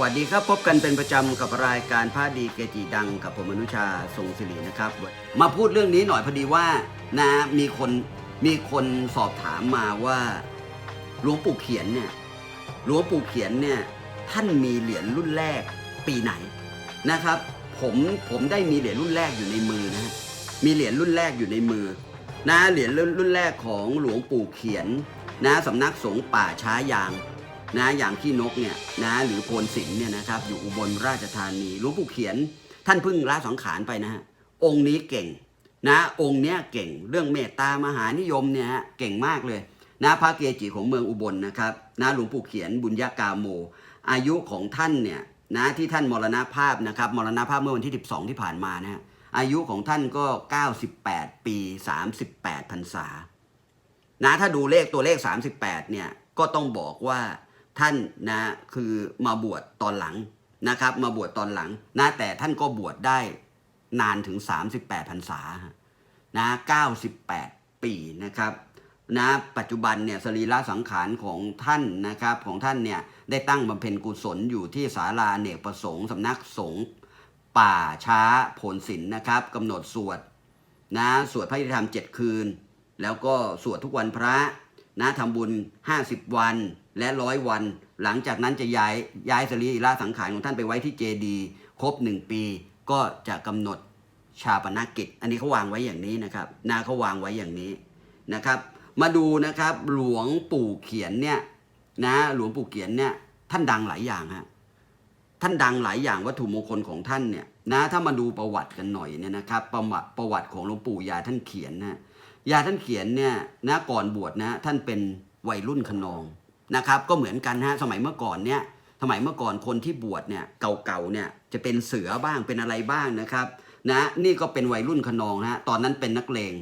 วัสดีครับพบกันเป็นประจำกับรายการพระดีเกจิดังกับผมอนุชาทรงศิรินะครับ มาพูดเรื่องนี้หน่อยพอดีว่านะมีคนมีคนสอบถามมาว่าหลวงปู่เขียนเนี่ยหลวงปู่เขียนเนี่ยท่านมีเหรียญรุ่นแรกปีไหนนะครับ ผมผมได้มีเหรียญรุ่นแรกอยู่ในมือนะมีเหรียญรุ่นแรกอยู่ในมือนะเหรียญรุ่นรุ่นแรกของหลวงปู่เขียนนะสำนักสงฆ์ป่าช้ายาง นะอย่างที่นกเนี่ยนะหรือโพนสินเนี่ยนะครับอยู่อุบลราชธานีหลวงปู่เขียน ท่านเพิ่งละสังขารไปนะฮะองค์นี้เก่งนะองค์เนี้ยเก่งเรื่องเมตตามหานิยมเนี่ยฮะเก่งมากเลยนะพระเกจิของเมืองอุบลนะครับนะหลวงปู่เขียนบุญญากาโม อายุของท่านเนี่ยนะที่ท่านมรณภาพนะครับมรณภาพเมื่อวันที่ 12 ที่ผ่านมานะฮะอายุของท่านก็ 98 ปี 38พรรษานะถ้าดูเลขตัวเลข 38เนี่ยก็ต้องบอกว่า ท่านนะคือมาบวชตอนหลังนะครับ มาบวชตอนหลังนะแต่ท่านก็บวชได้นานถึง 38พรรษาฮะนะ98 ปีนะครับนะปัจจุบันเนี่ยสรีระสังขารของท่านนะครับของท่านเนี่ยได้ตั้งบำเพ็ญกุศลอยู่ที่ศาลาเนกประสงค์สำนักสงฆ์ป่าช้าโพนศิลป์นะครับกำหนดสวดนะสวดพระธรรมเจ็ดคืน แล้วก็สวดทุกวันพระนะทำบุญ 50 วัน และร้อยวัน หลังจากนั้นจะย้ายย้ายสรีระสังขารของท่านไปไว้ที่เจดีครบหนึ่งปี ก็จะกำหนดชาปนกิจ อันนี้เขาวางไว้อย่างนี้นะครับนาเขาวางไว้อย่างนี้นะครับ มาดูนะครับหลวงปู่เขียนเนี่ยนะหลวงปู่เขียนเนี่ยท่านดังหลายอย่างฮะท่านดังหลายอย่างวัตถุมงคลของท่านเนี่ยนะถ้ามาดูประวัติกันหน่อยเนี่ยนะครับประวัติประวัติของหลวงปู่ยาท่านเขียนนะยาท่านเขียนเนี่ยนะก่อนบวชนะท่านเป็นวัยรุ่นขนอง นะครับก็เหมือนกันฮะสมัยเมื่อก่อนเนี่ยสมัยเมื่อก่อนคนที่บวชเนี่ยเก่าๆเนี่ยจะเป็นเสือบ้างเป็นอะไรบ้างนะครับนะนี่ก็เป็นวัยรุ่นขนองนะฮะตอนนั้นเป็นนักเลง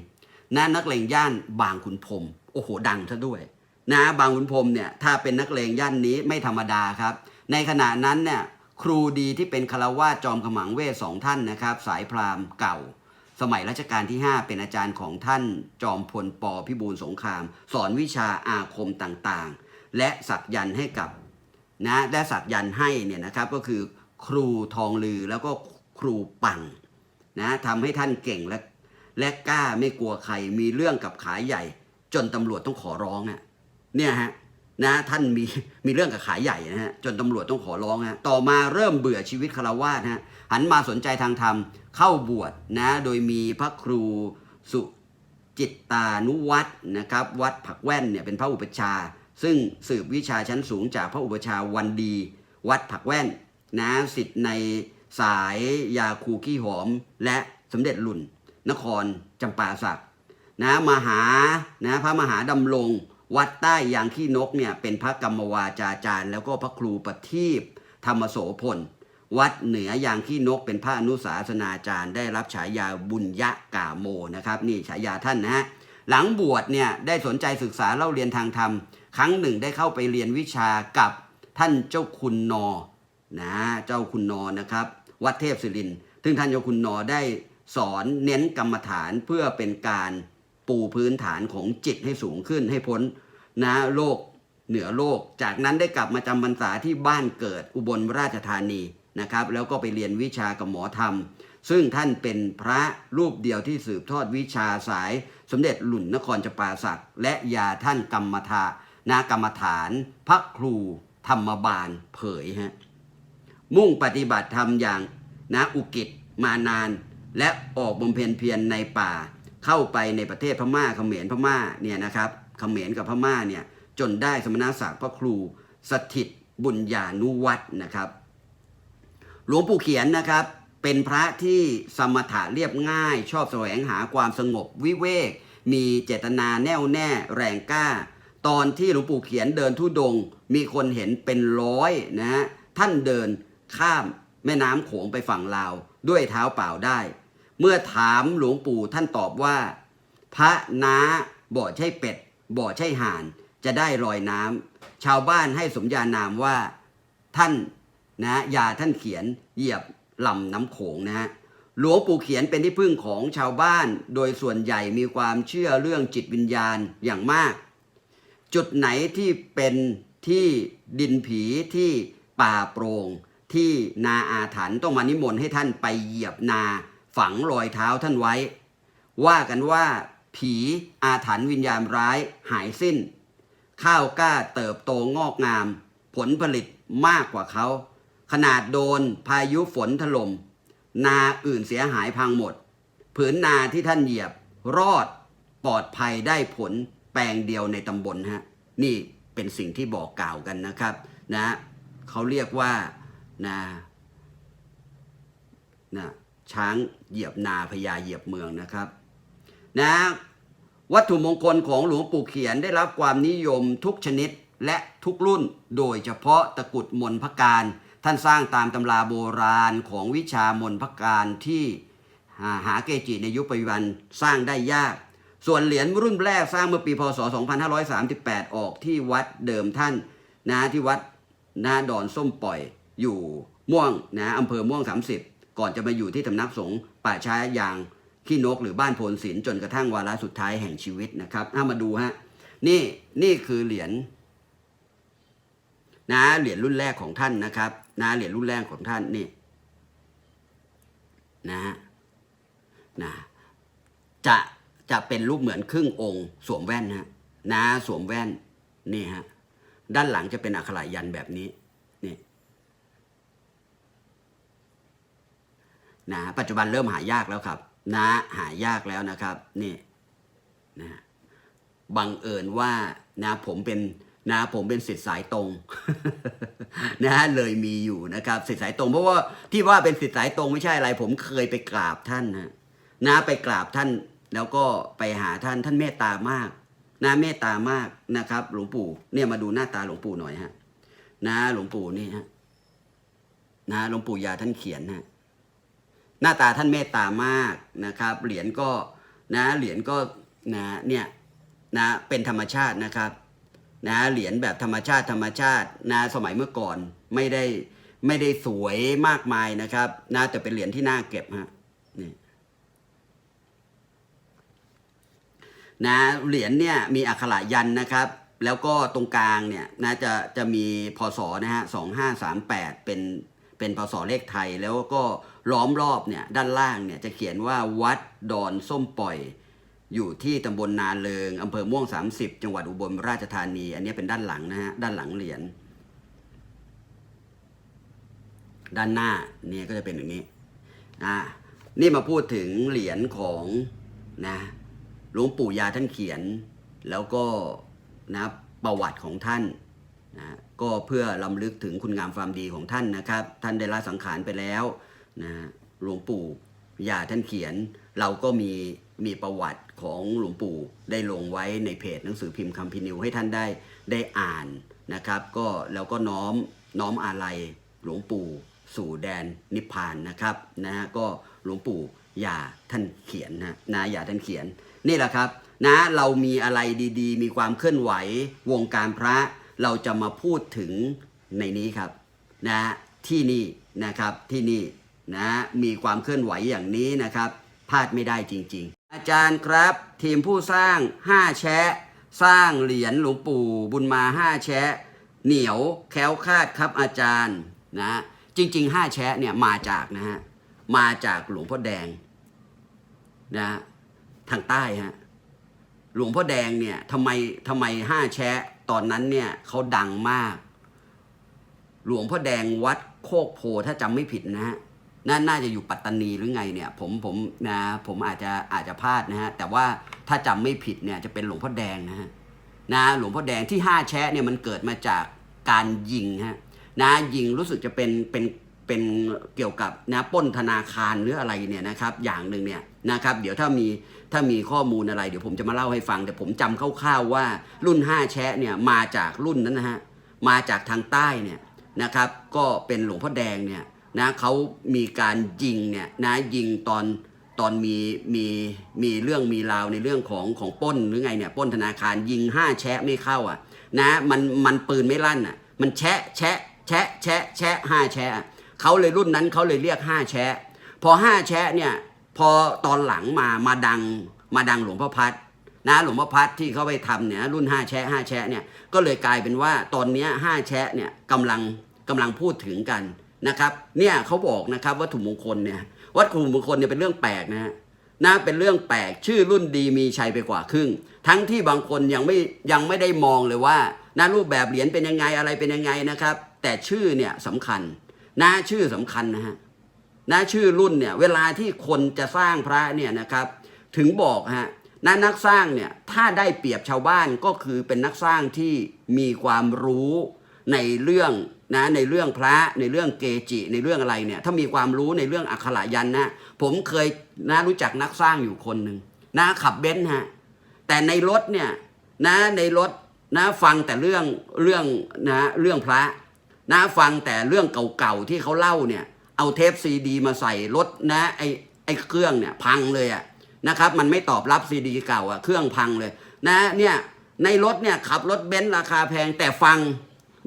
นะนักเลงย่านบางขุนพรมโอ้โหดังซะด้วยนะบางขุนพรมเนี่ยถ้าเป็นนักเลงย่านนี้ไม่ธรรมดาครับ ในขณะนั้นเนี่ยครูดีที่เป็นคารวาจอมขมังเวทสองท่านนะครับ สายพราหมณ์เก่า สมัยรัชกาลที่ 5 เป็นอาจารย์ของท่านจอมพลปพิบูลสงคราม สอนวิชาอาคมต่าง และสักยันให้กับนะและสักยันให้เนี่ยนะครับก็คือครูทองลือแล้วก็ครูปังนะทำให้ท่านเก่งและและกล้าไม่กลัวใครมีเรื่องกับขายใหญ่ จนตำรวจต้องขอร้องอะเนี่ยฮะนะท่านมีมีเรื่องกับขายใหญ่นะฮะจนตำรวจต้องขอร้องฮะต่อมาเริ่มเบื่อชีวิตคารวาสฮะหันมาสนใจทางธรรมเข้าบวชนะโดยมีพระครูสุจิตตานุวัตนะครับวัดผักแว่นเนี่ยเป็นพระอุปชา ซึ่งสืบวิชาชั้นสูงจากพระอุปชาวันดี วัดผักแว่นนะสิทธิ์ในสายยาคูขี้หอม และสมเด็จหลุนนครจำปาสักนะมหานะพระมหาดำรงวัดใต้ยางขี้นกเนี่ยเป็นพระกรรมวาจาจารย์ แล้วก็พระครูประทีปธรรมโสพล วัดเหนือยางขี้นกเป็นพระอนุสาสนาจารย์ ได้รับฉายาบุญยะกาโมนะครับ นี่ฉายาท่านนะฮะหลังบวชเนี่ยได้สนใจศึกษาเล่าเรียนทางธรรม ครั้งหนึ่งได้เข้าไปเรียนวิชากับท่านเจ้าคุณนอนะเจ้าคุณนอนะครับ วัดเทพศิรินซึ่งท่านเจ้าคุณนอได้สอนเน้นกรรมฐานเพื่อเป็นการปูพื้นฐานของจิตให้สูงขึ้นให้พ้นนะโลกเหนือโลก จากนั้นได้กลับมาจำพรรษาที่บ้านเกิดอุบลราชธานีนะครับ แล้วก็ไปเรียนวิชากับหมอธรรม ซึ่งท่านเป็นพระรูปเดียวที่สืบทอดวิชาสาย สมเด็จหลุนนครจปาสักและยาท่านกรรมฐา นนากรรมฐานพระครูธรรมบาลเผยฮะมุ่งปฏิบัติธรรมอย่างนะอุกิจมานาน และออกบำเพ็ญเพียรในป่า เข้าไปในประเทศพม่าเขมรพม่าเนี่ยนะครับเขมรกับพม่าเนี่ยจนได้สมณศักดิ์พระครูสถิตบุญญานุวัตนะครับ หลวงปู่เขียนนะครับเป็นพระที่สมถะเรียบง่าย ชอบแสวงหาความสงบวิเวก มีเจตนาแน่วแน่แรงกล้า ตอนที่หลวงปู่เขียนเดินทุดง มีคนเห็นเป็นร้อยนะฮะท่านเดินข้ามแม่น้ำโขงไปฝั่งลาว ด้วยเท้าเปล่าได้ เมื่อถามหลวงปู่ท่านตอบว่า พระน้าบ่อใช่เป็ด บ่อใช่ห่าน จะได้ลอยน้ำชาวบ้านให้สมญานามว่า ท่านนะยาท่านเขียนเหยียบลำน้ำโขงนะฮะหลวงปู่เขียนเป็นที่พึ่งของชาวบ้าน โดยส่วนใหญ่มีความเชื่อเรื่องจิตวิญญาณอย่างมาก จุดไหนที่เป็นที่ดินผีที่ป่าโปร่งที่นาอาถรรพ์ต้องมานิมนต์ให้ท่านไปเหยียบนาฝังรอยเท้าท่านไว้ ว่ากันว่าผีอาถรรพ์วิญญาณร้ายหายสิ้น ข้าวกล้าเติบโตงอกงาม ผลผลิตมากกว่าเขา ขนาดโดนพายุฝนถล่มนาอื่นเสียหายพังหมด ผืนนาที่ท่านเหยียบรอดปลอดภัยได้ผล แปลงเดียวในตำบลฮะนี่เป็นสิ่งที่บอกกล่าวกันนะครับนะเขาเรียกว่านะนะช้างเหยียบนาพญาเหยียบเมืองนะครับนะวัตถุมงคลของหลวงปู่เขียนได้รับความนิยมทุกชนิดและทุกรุ่น โดยเฉพาะตะกุดมนพการ ท่านสร้างตามตำราโบราณของวิชามนพการที่หาหาเกจิในยุคปัจจุบันสร้างได้ยาก ส่วนเหรียญรุ่นแรกสร้างเมื่อปีพศ 2538 ออกที่วัดเดิมท่านนะที่วัดนาดอนส้มปล่อยอยู่ม่วงนะอำเภอม่วง 30 ก่อนจะมาอยู่ที่สำนักสงฆ์ป่าช้ายางขี้นกหรือบ้านโพนศิลจนกระทั่งวาระสุดท้ายแห่งชีวิตนะครับเอามาดูฮะนี่นี่คือเหรียญนะเหรียญรุ่นแรกของท่านนะครับนะเหรียญรุ่นแรกของท่านนี่นะนะจะ จะเป็นรูปเหมือนครึ่งองค์ สวมแว่นฮะนะสวมแว่นนี่ฮะด้านหลังจะเป็นอักขระยันแบบนี้นี่นะปัจจุบันเริ่มหายากแล้วครับ นะหายากแล้วนะครับนี่นะบังเอิญว่านะผมเป็นนะผมเป็นสิทธิ์สายตรงนะเลยมีอยู่นะครับสิทธิ์สายตรง เพราะว่าที่ว่าเป็นสิทธิ์สายตรงไม่ใช่อะไร ผมเคยไปกราบท่านนะนะไปกราบท่าน แล้วก็ไปหาท่านท่านเมตตามากนะเมตตามากนะครับ หลวงปู่เนี่ยมาดูหน้าตาหลวงปู่หน่อยฮะนะหลวงปู่นี่ฮะนะหลวงปู่ยาท่านเขียนฮะหน้าตาท่านเมตตามากนะครับ เหรียญก็นะเหรียญก็นะเนี่ยนะเป็นธรรมชาตินะครับนะเหรียญแบบธรรมชาติธรรมชาตินะสมัยเมื่อก่อนไม่ได้ไม่ได้สวยมากมายนะครับนะแต่เป็นเหรียญที่น่าเก็บฮะ นะเหรียญเนี่ยมีอักขระยันนะครับ แล้วก็ตรงกลางเนี่ยนะจะจะมีพศนะฮะสองห้าสามแปดเป็นเป็นพศเลขไทยแล้วก็ล้อมรอบเนี่ยด้านล่างเนี่ยจะเขียนว่าวัดดอนส้มปล่อย อยู่ที่ตำบลนาเลิงอำเภอม่วง 30 จังหวัดอุบลราชธานี อันนี้เป็นด้านหลังนะฮะด้านหลังเหรียญด้านหน้าเนี่ยก็จะเป็นอย่างนี้อ่านี่มาพูดถึงเหรียญของนะ หลวงปู่ยาท่านเขียน แล้วก็นะประวัติของท่านนะก็เพื่อลำลึกถึงคุณงามความดีของท่านนะครับ ท่านได้ละสังขารไปแล้วนะหลวงปู่ยาท่านเขียน เราก็มีมีประวัติของหลวงปู่ได้ลงไว้ในเพจหนังสือพิมพ์คำพินิวให้ท่านได้ได้อ่านนะครับ ก็แล้วก็น้อมน้อมอาลัยหลวงปู่สู่แดนนิพพานนะครับนะฮะก็หลวงปู่ยาท่านเขียนนะนะยาท่านเขียน นี่แหละครับนะเรามีอะไรดีๆ มีความเคลื่อนไหววงการพระ เราจะมาพูดถึงในนี้ครับนะที่นี่นะครับที่นี่นะมีความเคลื่อนไหวอย่างนี้นะครับพลาดไม่ได้จริง ๆ อาจารย์ครับทีมผู้สร้าง 5 แชะ สร้างเหรียญหลวงปู่บุญมา 5 แชะ เหนียวแคล้วคลาดครับอาจารย์นะจริง ๆ 5 แชะเนี่ยมาจากนะฮะมาจากหลวงพ่อแดงนะ ทางใต้ฮะหลวงพ่อแดงเนี่ยทำไมทำไมห้าแชะตอนนั้นเนี่ยเขาดังมาก หลวงพ่อแดงวัดโคกโพถ้าจำไม่ผิดนะฮะน่าน่าจะอยู่ปัตตานีหรือไงเนี่ย ผมผมนะผมอาจจะอาจจะพลาดนะฮะแต่ว่าถ้าจำไม่ผิดเนี่ยจะเป็นหลวงพ่อแดงนะฮะนะหลวงพ่อแดงที่ห้าแชะเนี่ยมันเกิดมาจากการยิงฮะนะยิงรู้สึกจะเป็นเป็น เป็นเกี่ยวกับนะป้นธนาคารหรืออะไรเนี่ยนะครับอย่างหนึ่งเนี่ยนะครับเดี๋ยวถ้ามีถ้ามีข้อมูลอะไรเดี๋ยวผมจะมาเล่าให้ฟัง แต่ผมจำคร่าวๆว่ารุ่น 5 แชะเนี่ยมาจากรุ่นนั้นนะฮะมาจากทางใต้เนี่ยนะครับก็เป็นหลวงพ่อแดงเนี่ยนะเขามีการยิงเนี่ยนะยิงตอนตอนมีมีมีเรื่องมีราวในเรื่องของของป้นหรือไงเนี่ยป้นธนาคารยิง5แชะไม่เข้าอะนะมันมันปืนไม่ลั่นอะมันแชะแชะแชะแชะแชะห้าแชะ เขาเลยรุ่นนั้นเขาเลยเรียก5แชะพอ5แชะเนี่ยพอตอนหลังมามาดังมาดังหลวงพ่อพัดนะหลวงพ่อพัดที่เขาไปทำเนี่ยรุ่น5แชะ5แชะเนี่ยก็เลยกลายเป็นว่าตอนนี้ย5แชะเนี่ยกำลังกำลังพูดถึงกันนะครับเนี่ยเขาบอกนะครับวัตถุมงคลเนี่ยวัตถุมงคลเนี่ยเป็นเรื่องแปลกนะฮะนะเป็นเรื่องแปลกชื่อรุ่นดีมีชัยไปกว่าครึ่ง ทั้งที่บางคนยังไม่ยังไม่ได้มองเลยว่านะรูปแบบเหรียญเป็นยังไงอะไรเป็นยังไงนะครับ แต่ชื่อเนี่ยสำคัญ นะชื่อสำคัญนะฮะนะชื่อรุ่นเนี่ยเวลาที่คนจะสร้างพระเนี่ยนะครับ ถึงบอกฮะนะนักสร้างเนี่ยถ้าได้เปรียบชาวบ้านก็คือเป็นนักสร้างที่มีความรู้ในเรื่องนะในเรื่องพระในเรื่องเกจิ ในเรื่องอะไรเนี่ยถ้ามีความรู้ในเรื่องอักขระยันนะผมเคยนะรู้จักนักสร้างอยู่คนหนึ่งนะขับเบนซ์ฮะแต่ในรถเนี่ยนะในรถนะฟังแต่เรื่องเรื่องนะเรื่องพระ นะฟังแต่เรื่องเก่าๆที่เขาเล่าเนี่ย เอาเทปซีดีมาใส่รถนะไอไอเครื่องเนี่ยพังเลยอะนะครับ มันไม่ตอบรับซีดีเก่าอะเครื่องพังเลย นะเนี่ยในรถเนี่ยขับรถเบนซ์ราคาแพงแต่ฟัง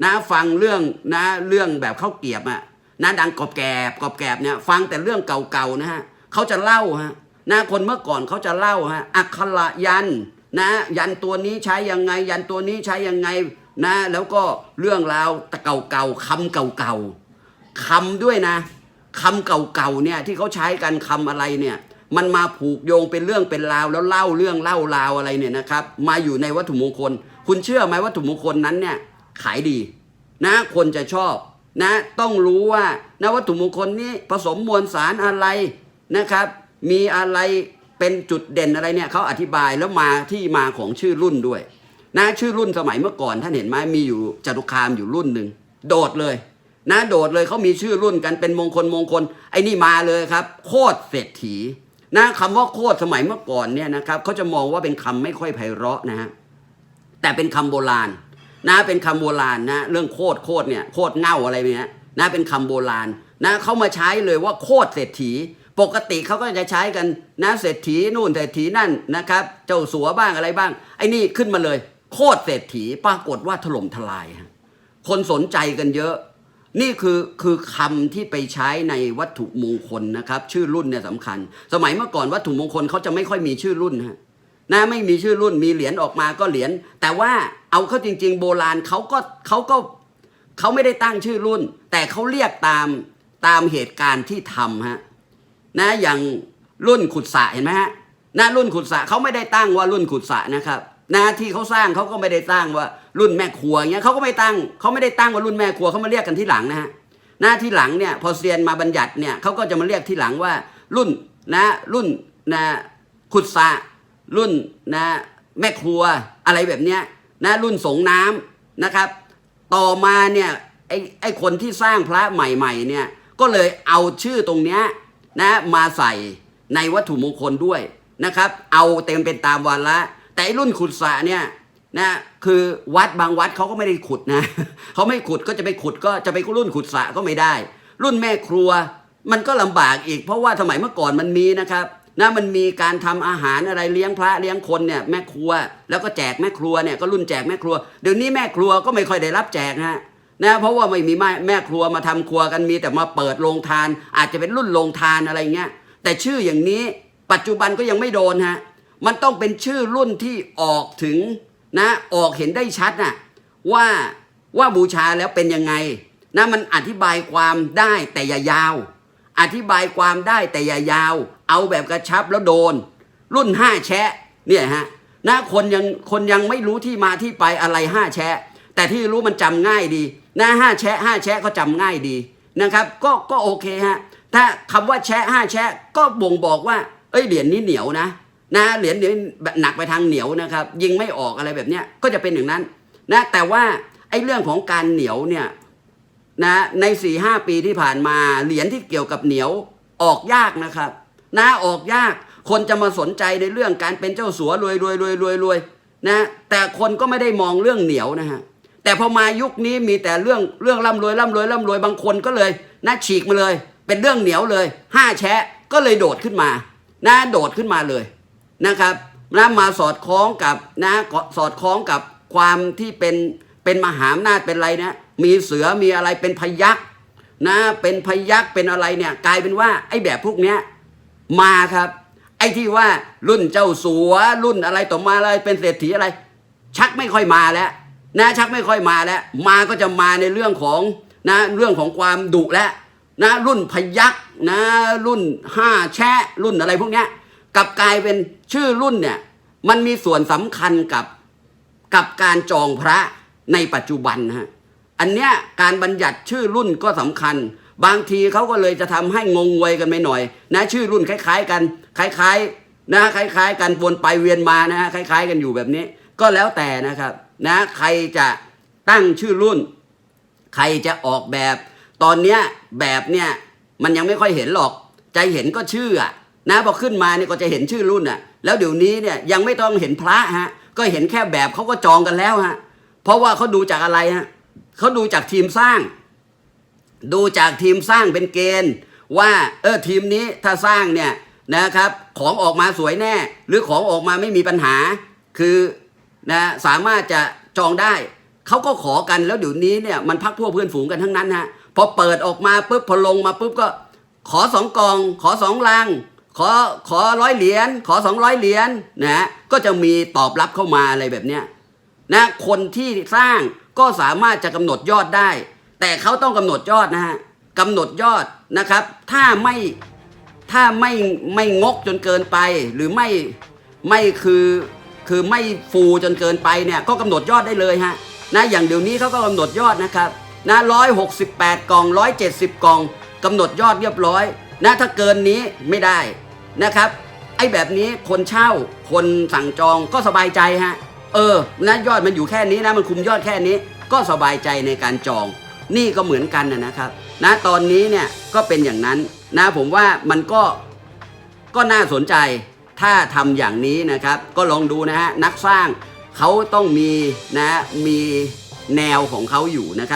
นะฟังเรื่องนะเรื่องแบบข้าวเกียบอะนะดังกรอบแกรบกรอบแกรบเนี่ยฟังแต่เรื่องเก่าๆนะฮะเขาจะเล่าฮะนะคนเมื่อก่อนเขาจะเล่าฮะอักขระยันนะยันตัวนี้ใช้ยังไง ยันตัวนี้ใช้ยังไง นะแล้วก็เรื่องราวตะเก่าๆคำเก่าๆคำด้วยนะคำเก่าๆเนี่ยที่เขาใช้กันคำอะไรเนี่ยมันมาผูกโยงเป็นเรื่องเป็นราวแล้วเล่าเรื่องเล่าราวอะไรเนี่ยนะครับ มาอยู่ในวัตถุมงคล คุณเชื่อไหมวัตถุมงคลนั้นเนี่ยขายดี นะคนจะชอบนะต้องรู้ว่านะวัตถุมงคลนี้ผสมมวลสารอะไรนะครับ มีอะไรเป็นจุดเด่นอะไรเนี่ยเขาอธิบายแล้วมาที่มาของชื่อรุ่นด้วย นะชื่อรุ่นสมัยเมื่อก่อนท่านเห็นไหมมีอยู่จตุคามอยู่รุ่นหนึ่งโดดเลย นะโดดเลยเขามีชื่อรุ่นกันเป็นมงคลมงคลไอ้นี่มาเลยครับ โคตรเศรษฐีนะคำว่าโคตรสมัยเมื่อก่อนเนี่ยนะครับเขาจะมองว่าเป็นคำไม่ค่อยไพเราะนะฮะแต่เป็นคำโบราณ นะเป็นคำโบราณนะ เรื่องโคตรโคตรเนี่ยโคตรเง่าอะไรเนี่ยนะเป็นคำโบราณนะเขามาใช้เลยว่าโคตรเศรษฐี ปกติเขาก็จะใช้กันนะเศรษฐีนู่นเศรษฐีนั่นนะครับ เจ้าสัวบ้างอะไรบ้างไอ้นี่ขึ้นมาเลย โคตรเศรษฐีปรากฏว่าถล่มทลายฮะคนสนใจกันเยอะ นี่คือคือคำที่ไปใช้ในวัตถุมงคลนะครับ ชื่อรุ่นเนี่ยสำคัญ สมัยเมื่อก่อนวัตถุมงคลเขาจะไม่ค่อยมีชื่อรุ่นฮะนะไม่มีชื่อรุ่นมีเหรียญออกมาก็เหรียญแต่ว่าเอาเข้าจริง ๆ โบราณเขาก็เขาก็เขาไม่ได้ตั้งชื่อรุ่น แต่เขาเรียกตามตามเหตุการณ์ที่ทำฮะนะอย่างรุ่นขุดสระเห็นไหมฮะนะรุ่นขุดสระเขาไม่ได้ตั้งว่ารุ่นขุดสระนะครับ นะที่เขาสร้างเขาก็ไม่ได้ตั้งว่ารุ่นแม่ครัวเงี้ยเขาก็ไม่ตั้งเขาไม่ได้ตั้งว่ารุ่นแม่ครัวเขามาเรียกกันที่หลังนะฮะหน้าที่หลังเนี่ยพอเซียนมาบัญญัติเนี่ยเขาก็จะมาเรียกที่หลังว่ารุ่นนะรุ่นนะขุดสระรุ่นนะแม่ครัวอะไรแบบเนี้ยนะรุ่นสงน้ำนะครับ ต่อมาเนี่ยไอ้ไอ้คนที่สร้างพระใหม่ๆเนี่ยก็เลยเอาชื่อตรงเนี้ยนะมาใส่ในวัตถุมงคลด้วยนะครับ เอาเต็มเป็นตามวันละ แต่รุ่นขุดสระเนี่ยนะคือวัดบางวัดเขาก็ไม่ได้ขุดนะเขาไม่ขุดก็จะไปขุดก็จะไปรุ่นขุดสระก็ไม่ได้ รุ่นแม่ครัวมันก็ลำบากอีก เพราะว่าสมัยเมื่อก่อนมันมีนะครับนะมันมีการทำอาหารอะไรเลี้ยงพระเลี้ยงคนเนี่ยแม่ครัว แล้วก็แจกแม่ครัวเนี่ยก็รุ่นแจกแม่ครัวเดี๋ยวนี้แม่ครัวก็ไม่ค่อยได้รับแจกฮะนะเพราะว่าไม่มีแม่แม่ครัวมาทำครัวกันมีแต่มาเปิดโรงทาน อาจจะเป็นรุ่นโรงทานอะไรเงี้ยแต่ชื่ออย่างนี้ปัจจุบันก็ยังไม่โดนฮะ มันต้องเป็นชื่อรุ่นที่ออกถึงนะออกเห็นได้ชัดนะว่าว่าบูชาแล้วเป็นยังไงนะมันอธิบายความได้แต่อย่ายาว อธิบายความได้แต่อย่ายาว เอาแบบกระชับแล้วโดน รุ่นห้าแชะเนี่ยฮะนะคนยังคนยังไม่รู้ที่มาที่ไปอะไรห้าแชะ แต่ที่รู้มันจำง่ายดีนะห้าแชะห้าแชะเขาจำง่ายดีนะครับ ก็ก็โอเคฮะถ้าคำว่าแชะห้าแชะก็บ่งบอกว่า เอ้ยเหรียญนี้เหนียวนะ นะเหรียญเดี๋ยวหนักไปทางเหนียวนะครับ ยิงไม่ออกอะไรแบบเนี้ยก็จะเป็นอย่างนั้นนะแต่ว่าไอ้เรื่องของการเหนียวเนี่ยนะในสี่ห้าปีที่ผ่านมาเหรียญที่เกี่ยวกับเหนียวออกยากนะครับนะออกยากคนจะมาสนใจในเรื่องการเป็นเจ้าสัวรวยรวยรวยรวยรวยนะแต่คนก็ไม่ได้มองเรื่องเหนียวนะฮะแต่พอมายุคนี้มีแต่เรื่องเรื่องร่ำรวยร่ำรวยร่ำรวยบางคนก็เลยนะฉีกมาเลย เป็นเรื่องเหนียวเลยห้าแชะก็เลยโดดขึ้นมานะโดดขึ้นมาเลย นะครับนะมาสอดคล้องกับนะสอดคล้องกับความที่เป็นเป็นมหาอำนาจเป็นอะไรนะมีเสือมีอะไรเป็นพยักนะเป็นพยักเป็นอะไรเนี่ยกลายเป็นว่าไอ้แบบพวกเนี้ยมาครับ ไอ้ที่ว่ารุ่นเจ้าสัวรุ่นอะไรต่อมาอะไรเป็นเศรษฐีอะไร ชักไม่ค่อยมาแล้วนะชักไม่ค่อยมาแล้ว มาก็จะมาในเรื่องของนะเรื่องของความดุและนะรุ่นพยักนะรุ่นห้าแชะรุ่นอะไรพวกเนี้ย กับกลายเป็นชื่อรุ่นเนี่ยมันมีส่วนสำคัญกับกับการจองพระในปัจจุบันนะฮะอันเนี้ยการบัญญัติชื่อรุ่นก็สำคัญ บางทีเขาก็เลยจะทำให้งงงวยกันไปหน่อย นะ ชื่อรุ่นคล้าย ๆ กัน คล้าย ๆ นะคล้าย ๆ กันวนไปเวียนมานะฮะคล้าย ๆ กันอยู่แบบนี้ ก็แล้วแต่นะครับ นะใครจะตั้งชื่อรุ่น ใครจะออกแบบ ตอนเนี้ยแบบเนี่ยมันยังไม่ค่อยเห็นหรอก ใจเห็นก็ชื่ออะ นะพอขึ้นมาเนี่ยก็จะเห็นชื่อรุ่นอะ แล้วเดี๋ยวนี้เนี่ยยังไม่ต้องเห็นพระฮะ ก็เห็นแค่แบบเขาก็จองกันแล้วฮะ เพราะว่าเขาดูจากอะไรฮะเขาดูจากทีมสร้าง ดูจากทีมสร้างเป็นเกณฑ์ ว่าเออทีมนี้ถ้าสร้างเนี่ยนะครับ ของออกมาสวยแน่ หรือของออกมาไม่มีปัญหา คือนะสามารถจะจองได้เขาก็ขอกันแล้วเดี๋ยวนี้เนี่ยมันพักพวกเพื่อนฝูงกันทั้งนั้นฮะพอเปิดออกมาปุ๊บพอลงมาปุ๊บก็ขอสองกอง ขอสองลัง ขอขอร้อยเหรียญขอสองร้อยเหรียญนะฮะก็จะมีตอบรับเข้ามาอะไรแบบเนี้ยนะคนที่สร้างก็สามารถจะกำหนดยอดได้ แต่เขาต้องกำหนดยอดนะฮะกำหนดยอดนะครับ ถ้าไม่ถ้าไม่ไม่งกจนเกินไป หรือไม่ไม่คือคือไม่ฟูจนเกินไปเนี่ยก็กำหนดยอดได้เลยฮะนะอย่างเดี๋ยวนี้เขาก็กำหนดยอดนะครับนะร้อยหกสิบแปดกล่องร้อยเจ็ดสิบกล่องกำหนดยอดเรียบร้อย นะถ้าเกินนี้ไม่ได้ นะครับ ไอ้แบบนี้คนเช่าคนสั่งจองก็สบายใจฮะ เออนะยอดมันอยู่แค่นี้นะมันคุมยอดแค่นี้ ก็สบายใจในการจอง นี่ก็เหมือนกันนะนะครับ นะตอนนี้เนี่ยก็เป็นอย่างนั้นนะผมว่ามันก็ก็น่าสนใจถ้าทำอย่างนี้นะครับ ก็ลองดูนะฮะนักสร้างเขาต้องมีนะมีแนวของเขาอยู่นะครับ